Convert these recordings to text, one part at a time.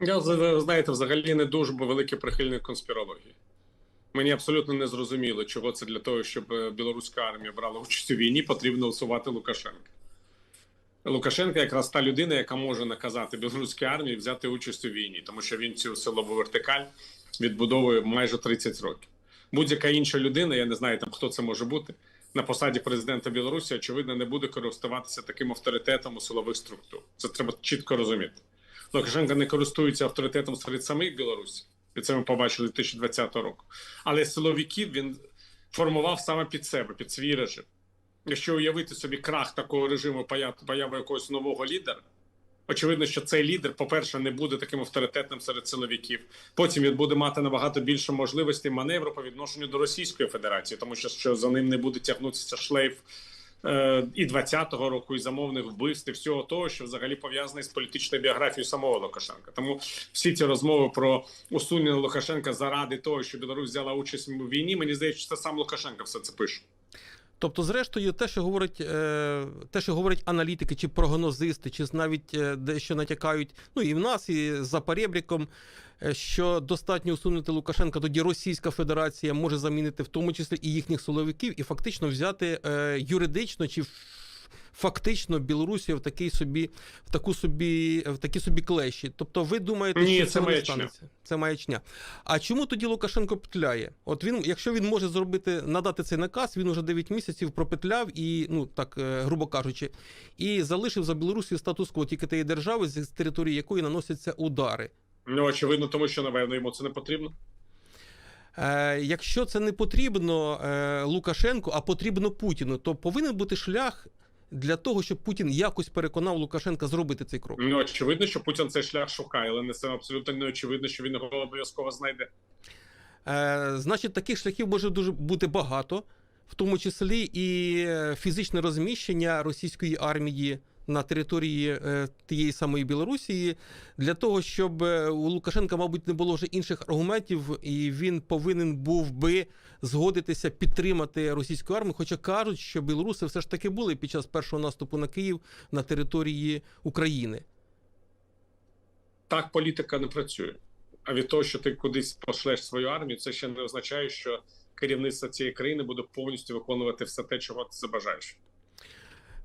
Я знаєте, взагалі не дуже великий прихильник конспірології. Мені абсолютно не зрозуміло, чого це для того, щоб е, білоруська армія брала участь у війні, потрібно усувати Лукашенка. Лукашенко якраз та людина, яка може наказати білоруській армії взяти участь у війні, тому що він цю силову вертикаль відбудовує майже 30 років. Будь-яка інша людина, я не знаю там хто це може бути, на посаді президента Білорусі, очевидно, не буде користуватися таким авторитетом у силових структур. Це треба чітко розуміти. Лукашенко не користується авторитетом серед самих білорусів, і це ми побачили 2020 року. Але силовиків він формував саме під себе, під свій режим. Якщо уявити собі крах такого режиму, появ- появи якогось нового лідера, очевидно, що цей лідер, по-перше, не буде таким авторитетним серед силовиків. Потім він буде мати набагато більше можливостей маневру по відношенню до Російської Федерації, тому що, що за ним не буде тягнутися шлейф і 20-го року, і замовних вбивств, і всього того, що взагалі пов'язане з політичною біографією самого Лукашенка. Тому всі ці розмови про усунення Лукашенка заради того, що Білорусь взяла участь у війні, мені здається, що це сам Лукашенко все це пише. Тобто, зрештою, те, що говорить, е, те, що говорять аналітики чи прогнозисти, чи навіть е, дещо натякають, ну і в нас, і за перебріком, е, що достатньо усунути Лукашенка, тоді Російська Федерація може замінити в тому числі і їхніх силовиків, і фактично взяти юридично чи фактично Білорусію в такий собі, в таку собі, в такі собі клещі. Тобто, ви думаєте, Ні, що це не станеться? Це маячня. А чому тоді Лукашенко петляє? От він, якщо він може зробити, надати цей наказ, він уже 9 місяців пропетляв і, ну так е, грубо кажучи, і залишив за Білорусію статус-кво тільки тієї держави, з території якої наносяться удари. Ну, очевидно, тому що, напевно, йому це не потрібно. Е, якщо це не потрібно е, Лукашенку, а потрібно Путіну, то повинен бути шлях для того, щоб Путін якось переконав Лукашенка зробити цей крок. Ну, очевидно, що Путін цей шлях шукає, але не це абсолютно не очевидно, що він його обов'язково знайде. Е, значить, таких шляхів може дуже бути багато, в тому числі і е, фізичне розміщення російської армії на території е, тієї самої Білорусі, для того, щоб е, у Лукашенка, мабуть, не було вже інших аргументів, і він повинен був би згодитися підтримати російську армію. Хоча кажуть, що білоруси все ж таки були під час першого наступу на Київ на території України. Так політика не працює. А від того, що ти кудись пошлеш свою армію, це ще не означає, що керівництво цієї країни буде повністю виконувати все те, чого ти забажаєш.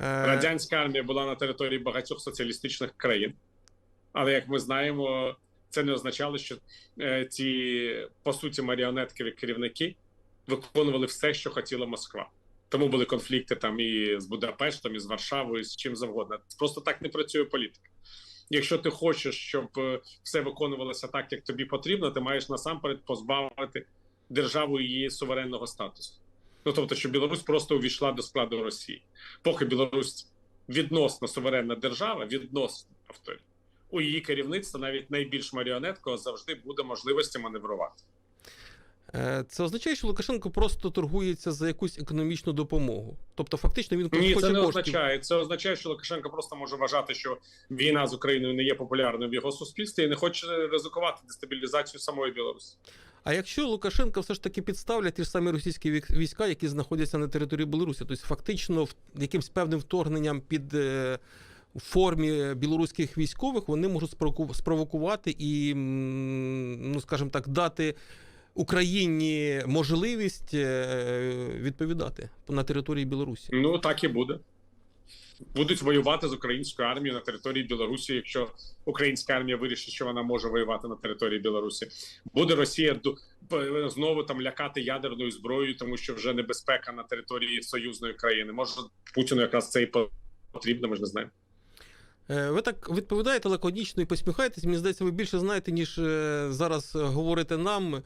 Е, Радянська армія була на території багатьох соціалістичних країн, але як ми знаємо, це не означало, що е, ці по суті маріонеткові керівники виконували все, що хотіла Москва. Тому були конфлікти там і з Будапештом, і з Варшавою, і з чим завгодно. Просто так не працює політика. Якщо ти хочеш, щоб е, все виконувалося так, як тобі потрібно, ти маєш насамперед позбавити державу її суверенного статусу. Ну тобто, що Білорусь просто увійшла до складу Росії. Поки Білорусь відносно суверенна держава, відносно авторі у її керівництва навіть найбільш маріонеткого завжди буде можливості маневрувати. Е, Це означає, що Лукашенко просто торгується за якусь економічну допомогу. Тобто, фактично, він Ні, хоче це не коштів. означає. Це означає, що Лукашенко просто може вважати, що війна з Україною не є популярною в його суспільстві і не хоче ризикувати дестабілізацію самої Білорусі. А якщо Лукашенка все ж таки підставлять ті ж самі російські війська, які знаходяться на території Білорусі, тобто фактично якимсь певним вторгненням під е, в формі білоруських військових вони можуть спровоку- спровокувати і, ну скажімо так, дати Україні можливість е, відповідати на території Білорусі. Ну так і буде. Будуть воювати з українською армією на території Білорусі, якщо українська армія вирішить, що вона може воювати на території Білорусі. Буде Росія знову там лякати ядерною зброєю, тому що вже небезпека на території союзної країни. Може Путіну якраз це і потрібно, ми ж не знаємо. Е, Ви так відповідаєте лаконічно і посміхаєтесь. Мені здається, ви більше знаєте, ніж е, зараз говорите нам е,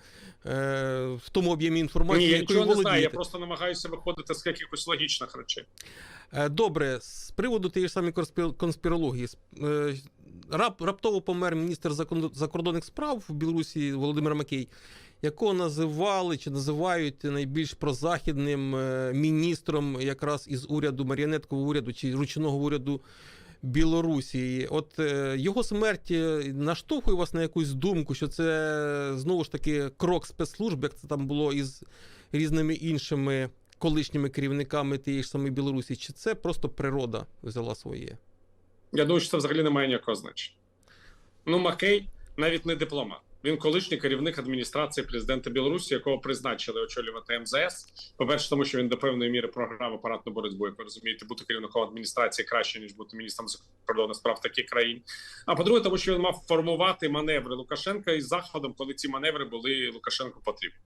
в тому об'ємі Ні, інформації, я якою нічого не знаю. Я просто намагаюся виходити з якихось логічних речей. Добре, з приводу тієї ж самої конспірології. Рап, раптово помер міністр закордонних справ в Білорусі Володимир Макей, якого називали чи називають найбільш прозахідним міністром якраз із уряду маріонеткового уряду чи ручного уряду Білорусі. От е, його смерть наштовхує вас на якусь думку, що це знову ж таки крок спецслужб, як це там було із різними іншими колишніми керівниками тієї ж самої Білорусі, чи це просто природа взяла своє? Я думаю, що це взагалі не має ніякого значення. Ну, Макей навіть не дипломат. Він колишній керівник адміністрації президента Білорусі, якого призначили очолювати МЗС. По-перше, тому що він до певної міри програв апаратну боротьбу. Як ви розумієте, бути керівником адміністрації краще ніж бути міністром закордонних справ таких країн. А по-друге, тому що він мав формувати маневри Лукашенка із заходом, коли ці маневри були Лукашенку потрібні.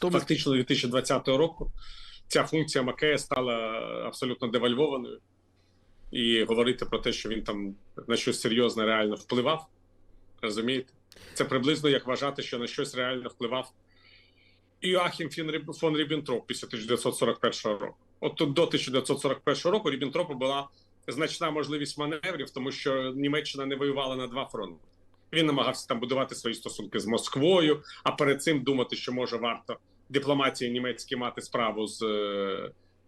Тобто, Фактично 2020 року ця функція Макея стала абсолютно девальвованою, і говорити про те, що він там на щось серйозне реально впливав, розумієте? Це приблизно як вважати, що на щось реально впливав Іоахім фон Ріб- фон Ріббентроп після 1941 року. От до 1941 року Ріббентропу була значна можливість маневрів, тому що Німеччина не воювала на два фронти. Він намагався там будувати свої стосунки з Москвою, а перед цим думати, що може варто дипломатії німецькій мати справу з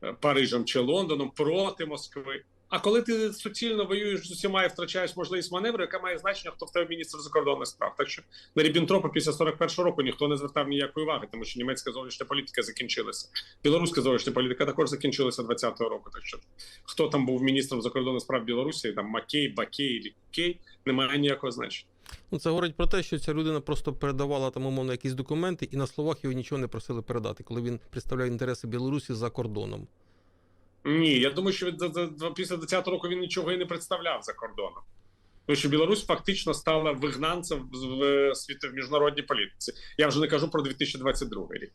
е, Парижем чи Лондоном проти Москви. А коли ти суцільно воюєш з усіма і втрачаєш можливість маневру, яка має значення, хто в тебе міністр закордонних справ. Так що на Ріббентропа після 41-го року ніхто не звертав ніякої уваги, тому що німецька зовнішня політика закінчилася. Білоруська зовнішня політика також закінчилася 20-го року. Так що хто там був міністром закордонних справ Білорусі, там Макей, Бакей, Лікей, немає ніякого значення. ну, це говорить про те, що ця людина просто передавала там умовно якісь документи, і на словах його нічого не просили передати, коли він представляє інтереси Білорусі за кордоном. Ні, я думаю, що від після 20-го року він нічого і не представляв за кордоном. Тому що Білорусь фактично стала вигнанцем в в світ в міжнародній політиці. Я вже не кажу про 2022 рік.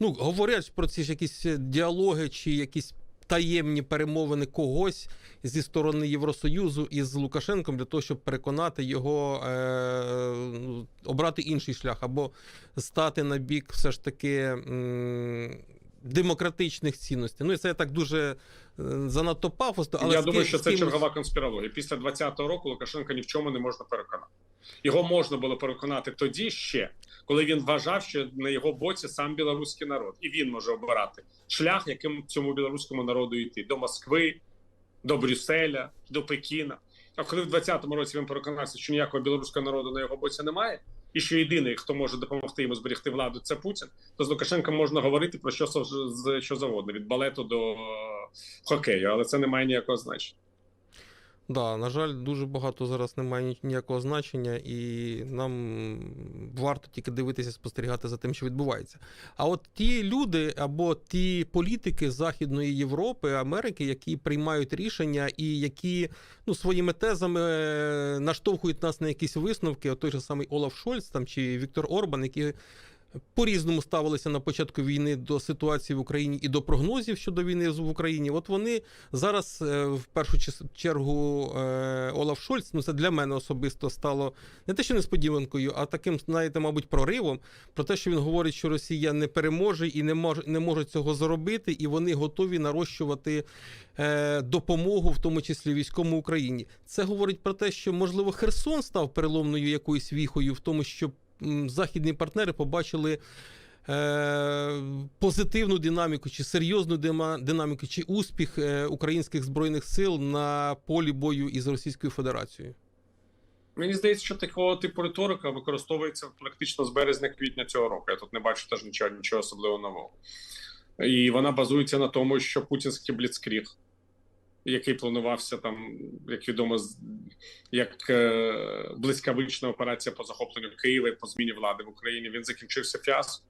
Ну, говорять про ці ж якісь е, діалоги чи якісь таємні перемовини когось зі сторони Євросоюзу із Лукашенком для того, щоб переконати його е, ну, обрати інший шлях або стати на бік все ж таки м, демократичних цінностей. Ну і це я так дуже е, занадто пафосно, але я думаю, що це чергова конспірологія. Після 20-го року Лукашенка ні в чому не можна переконати. Його можна було переконати тоді ще, коли він вважав, що на його боці сам білоруський народ, і він може обирати шлях, яким цьому білоруському народу йти до Москви, до Брюсселя, до Пекіна. А коли в 20-му році він переконався, що ніякого білоруського народу на його боці немає, і що єдиний, хто може допомогти йому зберегти владу, це Путін, то з Лукашенком можна говорити про що, що завгодно, від балету до е, хокею, але це не має ніякого значення. Да, на жаль, дуже багато зараз немає ніякого значення, і нам варто тільки дивитися, спостерігати за тим, що відбувається. А от ті люди або ті політики Західної Європи, Америки, які приймають рішення і які ну, своїми тезами е, наштовхують нас на якісь висновки, от той же самий Олаф Шольц там чи Віктор Орбан, які по-різному ставилися на початку війни до ситуації в Україні і до прогнозів щодо війни в Україні. От вони зараз е, в першу чергу е, Олаф Шольц, ну це для мене особисто стало не те, що несподіванкою, а таким, знаєте, мабуть, проривом про те, що він говорить, що Росія не переможе і не може не може цього зробити, і вони готові нарощувати е, допомогу, в тому числі військовому Україні. Це говорить про те, що можливо Херсон став переломною якоюсь віхою в тому, що західні партнери побачили. е, Позитивну динаміку чи серйозну динаміку, чи успіх е, українських збройних сил на полі бою із Російською Федерацією. Мені здається, що такого типу риторика використовується практично з березня-квітня цього року. Я тут не бачу теж нічого, нічого особливо нового. І вона базується на тому, що путінський бліцкріг, який планувався там, як відомо, з- як е, блискавична операція по захопленню Києва і по зміні влади в Україні, він закінчився фіаско.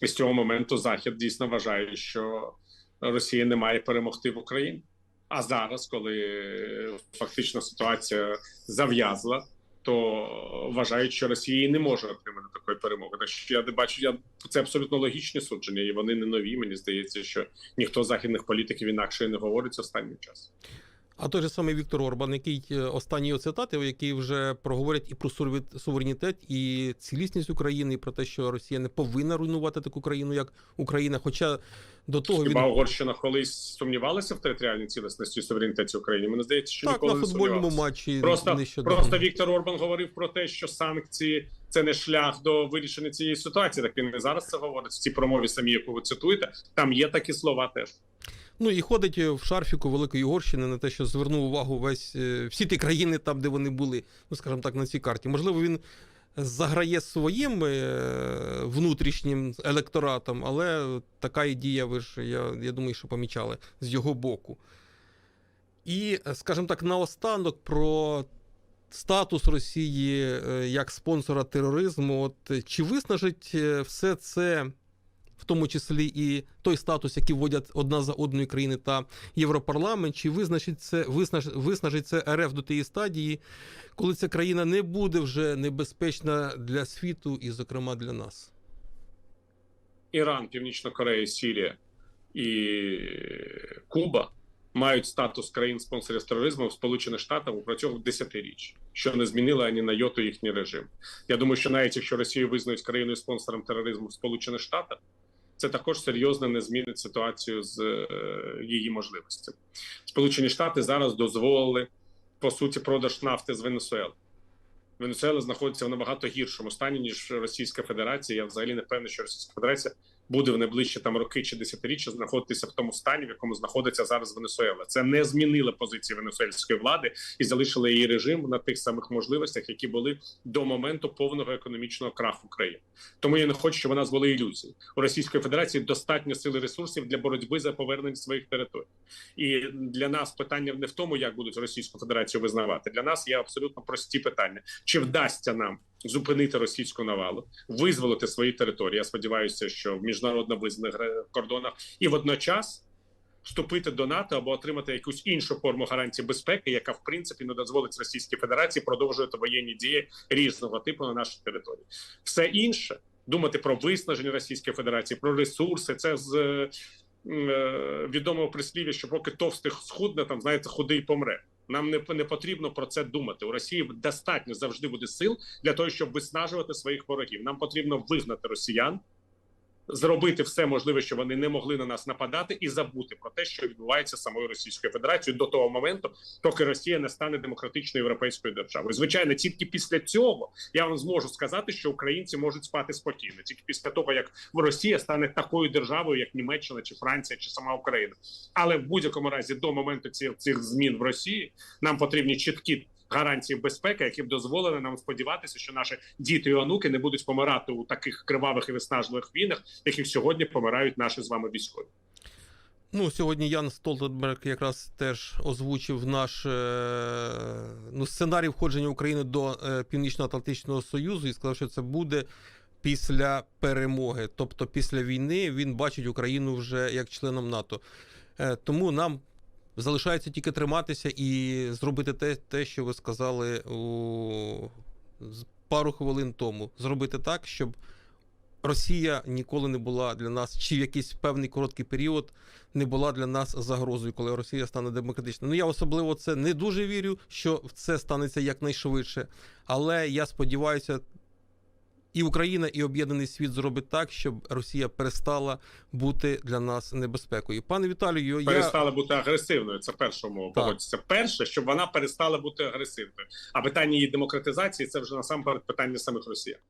І з цього моменту Захід дійсно вважає, що Росія не має перемогти в Україні. А зараз, коли е, фактично ситуація зав'язла, то вважають, що Росія не може отримати такої перемоги. Так що я не бачу, я це абсолютно логічні судження, і вони не нові. Мені здається, що ніхто з західних політиків інакше не говорить останнім часом. А той же самий Віктор Орбан, який е, останні його цитати, які вже проговорять і про суверенітет, і цілісність України, і про те, що Росія не повинна руйнувати таку країну, як Україна. Хоча до того він Угорщина колись сумнівалася в територіальній цілісності і суверенітеті України? Мені здається, що так ніколи на футбольному сумнівалася. матчі Просто, нещодавно. просто Віктор Орбан говорив про те, що санкції це не шлях до вирішення цієї ситуації. Так він не зараз це говорить в цій промові, самі яку ви цитуєте. Там є такі слова теж. Ну і ходить в шарфіку Великої Угорщини на те, що звернув увагу весь е, всі ті країни, там де вони були, ну скажімо так, на цій карті. Можливо, він заграє своїм е, внутрішнім електоратом, але така і дія, ви ж я, я думаю, що помічали з його боку. І, е, скажімо так, наостанок про статус Росії е, як спонсора тероризму. От е, чи виснажить е, все це, в тому числі і той статус, який вводять одна за одною країни та Європарламент, чи визначить це виснаж, виснажить це РФ до тієї стадії, коли ця країна не буде вже небезпечна для світу і, зокрема, для нас? Іран, Північна Корея, Сірія і Куба мають статус країн-спонсорів тероризму в Сполучених Штатах протягом десятиріч, що не змінило ані на йоту їхній режим. Я думаю, що навіть якщо Росію визнають країною спонсором тероризму в Сполучених Штатах, це також серйозно не змінить ситуацію з е, її можливостями. Сполучені Штати зараз дозволили по суті продаж нафти з Венесуели. Венесуела знаходиться в набагато гіршому стані ніж Російська Федерація. Я взагалі не певний, що Російська Федерація буде в найближчі там роки чи десятиріччя знаходитися в тому стані, в якому знаходиться зараз Венесуела. Це не змінило позиції венесуельської влади і залишило її режим на тих самих можливостях, які були до моменту повного економічного краху країни. Тому я не хочу, щоб у нас були ілюзії. У Російської Федерації достатньо сили ресурсів для боротьби за повернення своїх територій. І для нас питання не в тому, як будуть Російську Федерацію визнавати. Для нас є абсолютно прості питання: чи вдасться нам зупинити російську навалу, визволити свої території? Я сподіваюся, що в міжнародно визнаних кордонах і водночас. Вступити до НАТО або отримати якусь іншу форму гарантії безпеки, яка в принципі не дозволить Російській Федерації продовжувати воєнні дії різного типу на нашій території. Все інше думати про виснаження Російської Федерації, про ресурси. Це з е, відомого прислів'я, що поки товстих схудне, там знаєте, худий помре. Нам не, не потрібно про це думати. У Росії достатньо завжди буде сил для того, щоб виснажувати своїх ворогів. Нам потрібно вигнати росіян, зробити все можливе, щоб вони не могли на нас нападати, і забути про те, що відбувається самою Російською Федерацією до того моменту, поки Росія не стане демократичною європейською державою. Звичайно, тільки після цього я вам зможу сказати, що українці можуть спати спокійно, тільки після того, як Росія стане такою державою, як Німеччина чи Франція чи сама Україна. Але в будь-якому разі до моменту цих, цих змін в Росії нам потрібні чіткі. Гарантії безпеки, які б дозволили нам сподіватися, що наші діти і онуки не будуть помирати у таких кривавих і виснажливих війнах, яких сьогодні помирають наші з вами військові. Ну, сьогодні Ян Столтенберг якраз теж озвучив наш е, ну, сценарій входження України до е, Північно-Атлантичного Союзу і сказав, що це буде після перемоги. Тобто після війни він бачить Україну вже як членом НАТО. Е, тому нам залишається тільки триматися і зробити те, те що ви сказали у пару хвилин тому. Зробити так, щоб Росія ніколи не була для нас, чи в якийсь певний короткий період не була для нас загрозою, коли Росія стане демократичною. Ну я особливо це не дуже вірю, що це станеться якнайшвидше. Але я сподіваюся, і Україна, і об'єднаний світ зробить так, щоб Росія перестала бути для нас небезпекою. Пане Віталію, я Перестала бути агресивною. Це перша умова. Так. Погодьтеся. Перше, щоб вона перестала бути агресивною. А питання її демократизації це вже насамперед питання самих росіян.